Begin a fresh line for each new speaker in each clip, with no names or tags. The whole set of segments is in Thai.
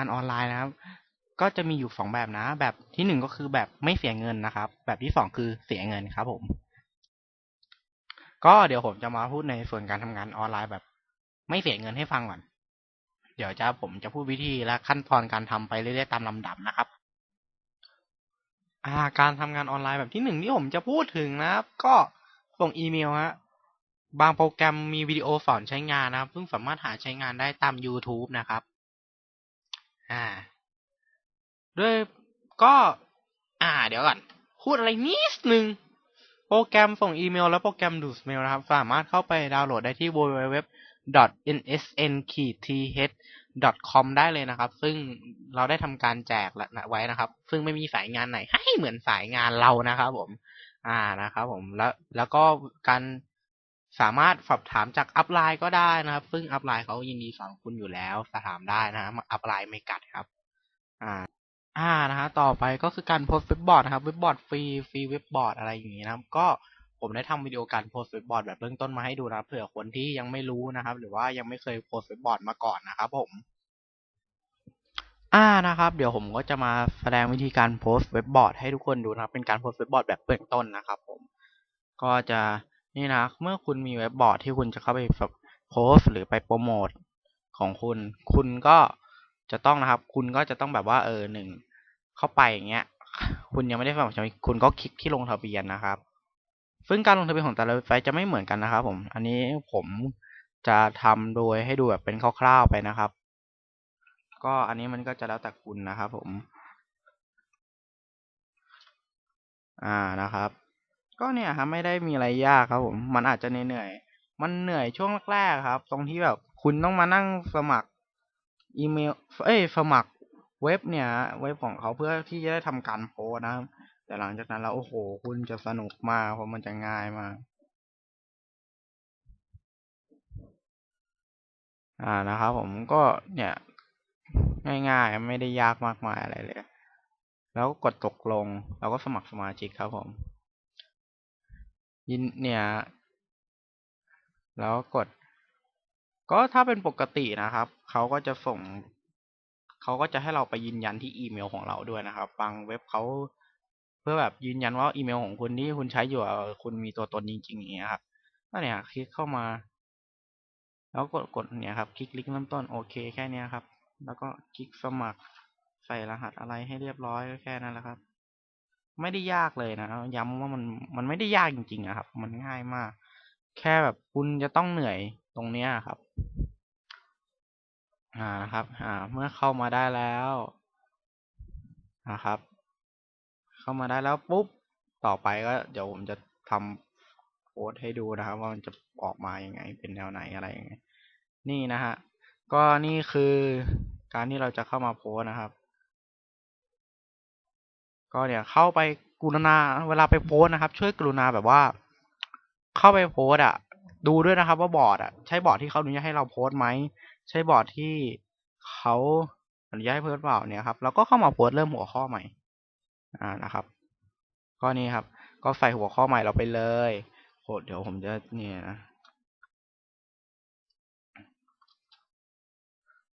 านออนไลน์นะครับ ก็จะมีอยู่สองแบบนะ แบบที่หนึ่งก็คือแบบไม่เสียเงินนะครับ แบบที่สองคือเสียเงินครับ ผม ก็เดี๋ยวผมจะมาพูดในส่วนการทำงานออนไลน์แบบ ไม่เสียเงินให้ฟังก่อน เดี๋ยวจะผมจะพูดวิธีและขั้นตอนการทำไปเรื่อยๆตามลำดับนะครับอาการทำงานออนไลน์แบบที่หนึ่งที่ผมจะพูดถึงนะครับ ก็ส่งอีเมลฮะบางโปรแกรมมีวิดีโอสอนใช้งานนะครับ ซึ่งสามารถหาใช้งานได้ตาม YouTube นะครับ อ่า ด้วยก็อ่า เดี๋ยวก่อน พูดอะไรนิดนึง โปรแกรมส่งอีเมล และโปรแกรมดูดเมลนะครับ สามารถเข้าไปดาวน์โหลดได้ที่ www.nsnkt.com ได้เลยนะครับ ซึ่งเราได้ทำการแจกไว้นะครับ ซึ่งไม่มีสายงานไหนให้เหมือนสายงานเรานะครับผม อ่านะครับผมแล้วแล้วก็การ สามารถสอบถามจากอัพไลน์ก็ได้นะครับ ซึ่งอัพไลน์เขายินดีสอนคุณอยู่แล้วสอบถามได้นะอัพไลน์ไม่กัดครับ อ่า อ่านะฮะต่อไปก็คือการโพสเว็บบอร์ดนะครับเว็บบอร์ดฟรีฟรีเว็บบอร์ดอะไรอย่างนี้นะครับ ก็ผมได้ทำวิดีโอการโพสเว็บบอร์ดแบบเบื้องต้นมาให้ดูนะเผื่อคนที่ยังไม่รู้นะครับ หรือว่ายังไม่เคยโพสเว็บบอร์ดมาก่อนนะครับ ผม อ่านะครับ เดี๋ยวผมก็จะมาแสดงวิธีการโพสต์เว็บบอร์ดให้ทุกคนดูนะครับ เป็นการโพสต์เว็บบอร์ดแบบเบื้องต้นนะครับ ผม ก็จะ นี่นะเมื่อคุณมีเว็บบอร์ดที่คุณจะเข้าไปโพสหรือไปโปรโมทของคุณ คุณก็จะต้องนะครับ คุณก็จะต้องแบบว่าเออหนึ่งเข้าไปอย่างเงี้ย คุณยังไม่ได้สมัครใช่ไคุณก็คลิกที่ลงทะเบียนนะครับ ซึ่งการลงทะเบียนของแต่ละเว็บไซต์จะไม่เหมือนกันนะครับ ผม อันนี้ผมจะทำโดยให้ดูแบบเป็นคร่าวๆไปนะครับ ก็อันนี้มันก็จะแล้วแต่คุณนะครับ ผม อ่านะครับ ก็เนี่ยครับไม่ได้มีอะไรยากครับผม มันอาจจะเหนื่อยมันเหนื่อยช่วงแรกๆครับ ตรงที่แบบคุณต้องมานั่งสมัคร อีเมล เอ้ยสมัครเว็บเนี่ย เว็บของเขาเพื่อที่จะได้ทำการโพสนะครับ แต่หลังจากนั้นแล้วโอ้โห คุณจะสนุกมากเพราะมันจะง่ายมากอ่านะครับผมก็เนี่ยง่ายๆ ไม่ได้ยากมากมายอะไรเลย แล้วกดตกลงแล้วก็สมัครสมาชิกครับผม ยินเนี่ยแล้วกด ก็ถ้าเป็นปกตินะครับเขาก็จะส่งเขาก็จะให้เราไปยืนยันที่อีเมลของเราด้วยนะครับ บางเว็บเขาเพื่อแบบยืนยันว่าอีเมลของคุณที่คุณใช้อยู่คุณมีตัวตนจริงๆอย่างเงี้ยครับก็เนี่ยคลิกเข้ามา แล้วกดกดเนี่ยครับ คลิกลิงก์เริ่มต้นโอเคแค่นี้ครับ แล้วก็คลิกสมัครใส่รหัสอะไรให้เรียบร้อยแค่นั้นแหละครับ ไม่ได้ยากเลยนะย้ำว่ามันมันไม่ได้ยากจริงๆอะครับ มันง่ายมาก แค่แบบคุณจะต้องเหนื่อยตรงเนี้ยครับ อ่านะครับ อ่า เมื่อเข้ามาได้แล้วนะครับ เข้ามาได้แล้วปุ๊บต่อไปก็เดี๋ยวผมจะทำโค้ดให้ดูนะครับ ว่ามันจะออกมายังไง เป็นแนวไหนอะไรยังไง นี่นะฮะก็นี่คือการที่เราจะเข้ามาโพสนะครับ ก็เนี่ยเข้าไปกรุณาเวลาไปโพสนะครับ ช่วยกรุณาแบบว่า เข้าไปโพสอะ ดูด้วยนะครับ ว่าบอร์ดอะใช่บอร์ดที่เขาอนุญาตให้เราโพสไหมใช่บอร์ดที่เขาอนุญาตให้โพสเปล่าเนี่ยครับแล้วก็เข้ามาโพสเริ่มหัวข้อใหม่ อ่านะครับก็นี่ครับ ก็ใส่หัวข้อใหม่เราไปเลยโหเดี๋ยวผมจะเนี่ยนะ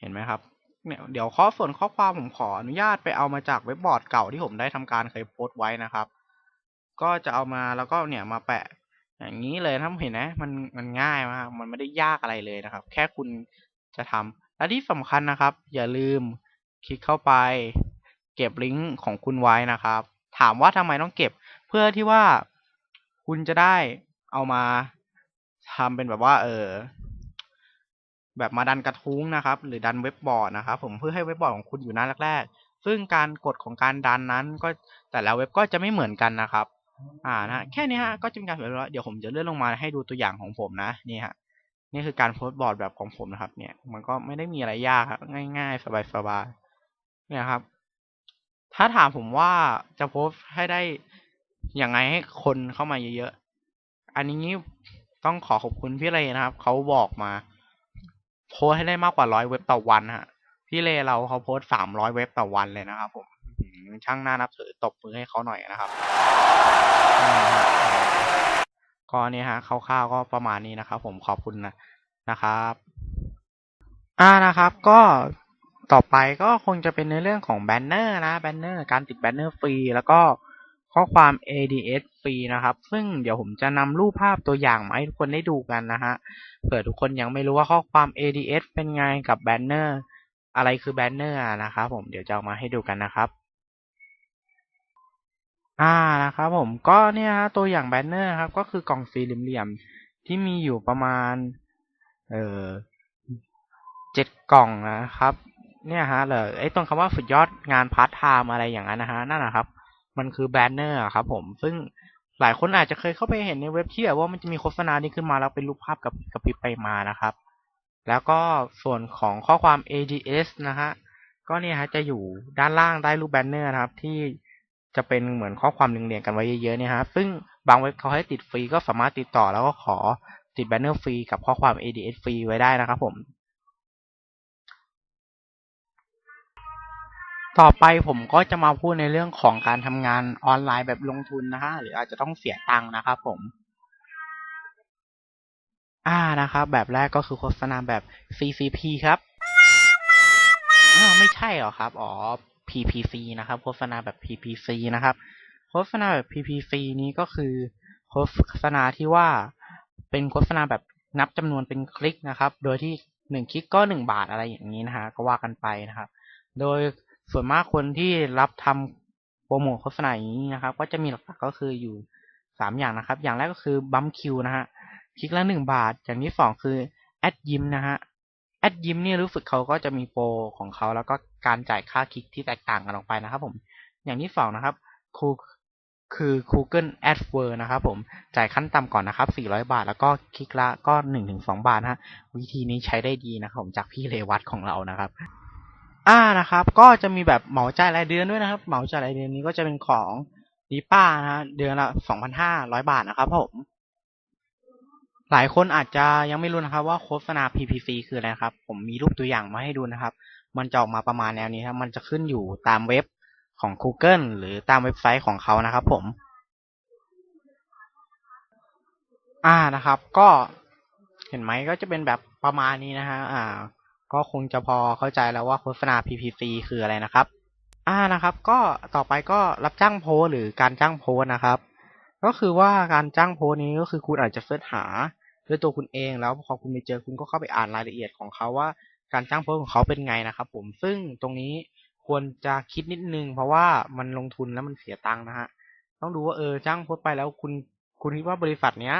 เห็นไหมครับ เนี่ยเดี๋ยวข้อส่วนข้อความผมขออนุญาตไปเอามาจากเว็บบอร์ดเก่าที่ผมได้ทำการเคยโพสต์ไว้นะครับ ก็จะเอามาแล้วก็เนี่ยมาแปะ อย่างนี้เลยท่านเห็นไหมมันมันง่ายมากมันไม่ได้ยากอะไรเลยนะครับ แค่คุณจะทำและที่สำคัญนะครับ อย่าลืมคลิกเข้าไป เก็บลิงก์ของคุณไว้นะครับ ถามว่าทำไมต้องเก็บ เพื่อที่ว่าคุณจะได้เอามาทำเป็นแบบว่า เออ แบบมาดันกระทุ้งนะครับ หรือดันเว็บบอร์ดนะครับผมเพื่อให้เว็บบอร์ดของคุณอยู่หน้าแรกๆ ซึ่งการกดของการดันนั้นก็แต่ละเว็บก็จะไม่เหมือนกันนะครับ อ่านะแค่นี้ฮะก็จะเป็นการเสร็จแล้วเดี๋ยวผมจะเลื่อนลงมาให้ดูตัวอย่างของผมนะนี่ฮะนี่คือการโพสต์บอร์ดแบบของผมนะครับ เนี่ย มันก็ไม่ได้มีอะไรยากครับง่าย ๆ สบายๆเนี่ยครับ ถ้าถามผมว่าจะโพสให้ได้อย่างไงให้คนเข้ามาเยอะๆอันนี้ต้องขอขอบคุณพี่เลนะครับเขาบอกมา โพสให้ได้มากกว่าร้อยเว็บต่อวันฮะพี่เลเราเขาโพสสามร้อยเว็บต่อวันเลยนะครับผมช่างน่านับถือตบมือให้เขาหน่อยนะครับก็เนี่ยฮะคร่าวๆก็ประมาณนี้นะครับ ผมขอบคุณนะนะครับ อ่านะครับ ก็ต่อไปก็คงจะเป็นในเรื่องของแบนเนอร์นะแบนเนอร์การติดแบนเนอร์ฟรีแล้วก็ ข้อความ ADS ฟรีนะครับ ซึ่งเดี๋ยวผมจะนำรูปภาพตัวอย่างมาให้ทุกคนได้ดูกันนะฮะ เผื่อทุกคนยังไม่รู้ว่าข้อความ ADS เป็นไงกับแบนเนอร์ อะไรคือแบนเนอร์นะครับผม เดี๋ยวจะเอามาให้ดูกันนะครับ อ่า นะครับผม ก็เนี่ยฮะตัวอย่างแบนเนอร์ครับ ก็คือกล่องสี่เหลี่ยมที่มีอยู่ประมาณ เอ่อเจ็ดกล่องนะครับ เนี่ยฮะเลยไอ้ตรงคำว่าสุดยอดงานพาร์ทไทม์อะไรอย่างนั้นนะฮะ นั่นนะครับ มันคือแบนเนอร์ครับผมซึ่งหลายคนอาจจะเคยเข้าไปเห็นในเว็บที่แบบว่ามันจะมีโฆษณานี้ขึ้นมาแล้วเป็นรูปภาพกับกับพิบไปมานะครับ แล้วก็ส่วนของข้อความ ADS นะฮะก็เนี่ยฮะจะอยู่ด้านล่างได้รูปแบนเนอร์นะครับ ที่จะเป็นเหมือนข้อความเรียงๆกันไว้เยอะๆเนี่ยฮะซึ่งบางเว็บเขาให้ติดฟรีก็สามารถติดต่อแล้วก็ขอติดแบนเนอร์ฟรีกับข้อความ ADS ฟรีไว้ได้นะครับผม ต่อไปผมก็จะมาพูดในเรื่องของการทำงานออนไลน์แบบลงทุนนะฮะหรืออาจจะต้องเสียตังค์นะครับผม อ่านะครับ แบบแรกก็คือโฆษณาแบบ CCP ครับอ้าวไม่ใช่หรอครับ อ๋อ PPC นะครับ โฆษณาแบบ PPC นะครับ โฆษณาแบบ PPC นี้ก็คือ โฆษณาที่ว่าเป็นโฆษณาแบบนับจำนวนเป็นคลิกนะครับ โดยที่หนึ่งคลิกก็หนึ่งบาทอะไรอย่างนี้นะฮะก็ว่ากันไปนะครับ โดย ส่วนมากคนที่รับทำโปรโมทโฆษณาอย่างนี้นะครับ ก็จะมีหลักๆก็คืออยู่สามอย่างนะครับ อย่างแรกก็คือบัมคิวนะฮะคลิกละหนึ่งบาท อย่างที่สองคือแอดยิมนะฮะแอดยิมเนี่ยรู้สึกเขาก็จะมีโปรของเขาแล้วก็การจ่ายค่าคลิกที่แตกต่างกันออกไปนะครับ ผม อย่างที่สองนะครับคูคือ Google AdWords นะครับผม จ่ายขั้นต่ำก่อนนะครับ 400 บาท แล้วก็คลิกละก็ 1-2 บาทนะฮะวิธีนี้ใช้ได้ดีนะครับผมจากพี่เลวัตของเรานะครับ อ่านะครับ ก็จะมีแบบเหมาจ่ายรายเดือนด้วยนะครับ เหมาจ่ายรายเดือนนี้ก็จะเป็นของดีป้านะฮะเดือนละ2,500บาทนะครับผม หลายคนอาจจะยังไม่รู้นะครับ ว่าโฆษณา PPC คืออะไรครับ ผมมีรูปตัวอย่างมาให้ดูนะครับ มันจะออกมาประมาณแนวนี้ครับ มันจะขึ้นอยู่ตามเว็บของ Google หรือตามเว็บไซต์ของเขานะครับ ผม อ่านะครับ ก็เห็นไหมก็จะเป็นแบบประมาณนี้นะฮะอ่า ก็คงจะพอเข้าใจแล้วว่าโฆษณา PPC คืออะไรนะครับ อ่านะครับ ก็ต่อไปก็รับจ้างโพสหรือการจ้างโพสนะครับ ก็คือว่าการจ้างโพสนี้ก็คือคุณอาจจะเสิร์ชหาด้วยตัวคุณเองแล้วพอคุณไปเจอคุณก็เข้าไปอ่านรายละเอียดของเขาว่าการจ้างโพสของเขาเป็นไงนะครับ ผมซึ่งตรงนี้ควรจะคิดนิดนึง เพราะว่ามันลงทุนแล้วมันเสียตังค์นะฮะต้องดูว่าเออจ้างโพสไปแล้วคุณคุณคิดว่าบริษัทเนี้ย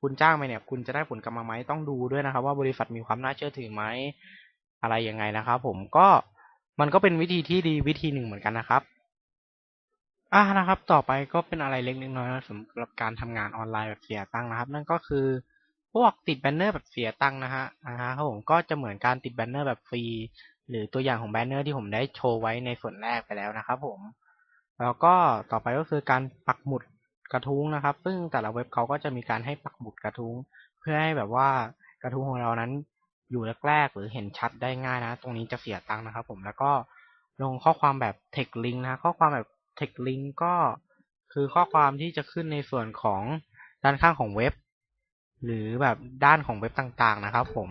คุณจ้างไปเนี่ย คุณจะได้ผลกำไรไหมต้องดูด้วยนะครับ ว่าบริษัทมีความน่าเชื่อถือไหมอะไรยังไงนะครับผมก็มันก็เป็นวิธีที่ดีวิธีหนึ่งเหมือนกันนะครับอ่านะครับ ต่อไปก็เป็นอะไรเล็กน้อยสำหรับการทำงานออนไลน์แบบเสียตังค์นะครับ นั่นก็คือพวกติดแบนเนอร์แบบเสียตังค์นะฮะอ่าครับผมก็จะเหมือนการติดแบนเนอร์แบบฟรีหรือตัวอย่างของแบนเนอร์ที่ผมได้โชว์ไว้ในส่วนแรกไปแล้วนะครับผม แล้วก็ต่อไปก็คือการปักหมุด กระทุ้งนะครับ ซึ่งแต่ละเว็บเขาก็จะมีการให้ปักหมุดกระทุ้ง เพื่อให้แบบว่ากระทุ้งของเรานั้นอยู่แรกๆหรือเห็นชัดได้ง่ายนะ ตรงนี้จะเสียตังค์นะครับ ผมแล้วก็ลงข้อความแบบ text link นะข้อความแบบ text link ก็คือข้อความที่จะขึ้นในส่วนของด้านข้างของเว็บ หรือแบบด้านของเว็บต่างๆนะครับ ผม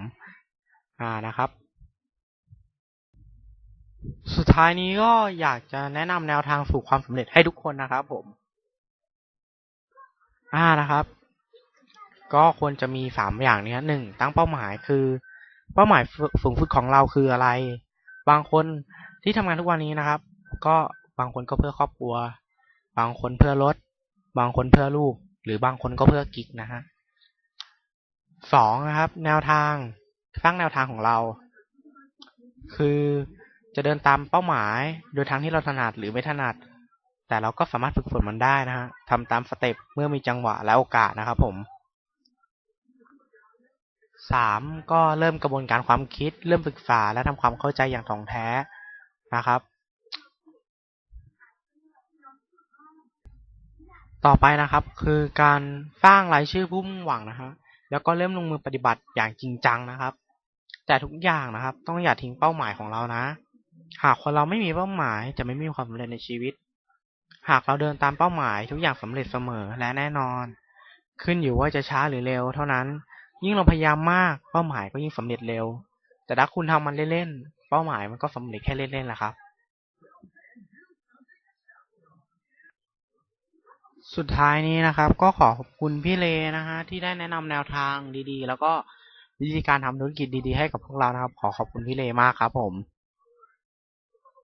อ่านะครับ สุดท้ายนี้ก็อยากจะแนะนำแนวทางสู่ความสำเร็จให้ทุกคนนะครับผม อ่านะครับ ก็ควรจะมีสามอย่างนี้หนึ่งตั้งเป้าหมายคือ เป้าหมายสูงสุดของเราคืออะไร บางคนที่ทำงานทุกวันนี้นะครับ ก็บางคนก็เพื่อครอบครัว บางคนเพื่อรถ บางคนเพื่อลูก หรือบางคนก็เพื่อกิ๊กนะฮะสองนะครับ แนวทางสร้างแนวทางของเรา คือจะเดินตามเป้าหมายโดยทางที่เราถนัดหรือไม่ถนัด แต่เราก็สามารถฝึกฝนมันได้นะฮะทำตามสเต็ปเมื่อมีจังหวะและโอกาสนะครับผมสามก็เริ่มกระบวนการความคิด เริ่มศึกษาและทำความเข้าใจอย่างถ่องแท้นะครับ ต่อไปนะครับ คือการสร้างรายชื่อผู้มุ่งหวังนะฮะแล้วก็เริ่มลงมือปฏิบัติอย่างจริงจังนะครับ แต่ทุกอย่างนะครับ ต้องอย่าทิ้งเป้าหมายของเรานะ หากคนเราไม่มีเป้าหมายจะไม่มีความสำเร็จในชีวิต หากเราเดินตามเป้าหมายทุกอย่างสำเร็จเสมอและแน่นอน ขึ้นอยู่ว่าจะช้าหรือเร็วเท่านั้น ยิ่งเราพยายามมากเป้าหมายก็ยิ่งสำเร็จเร็ว แต่ถ้าคุณทำมันเล่นๆเป้าหมายมันก็สำเร็จแค่เล่นๆแหละครับ สุดท้ายนี้นะครับ ก็ขอขอบคุณพี่เลนะฮะที่ได้แนะนำแนวทางดีๆ แล้วก็วิธีการทำธุรกิจดีๆให้กับพวกเรานะครับ ขอขอบคุณพี่เลมากครับผม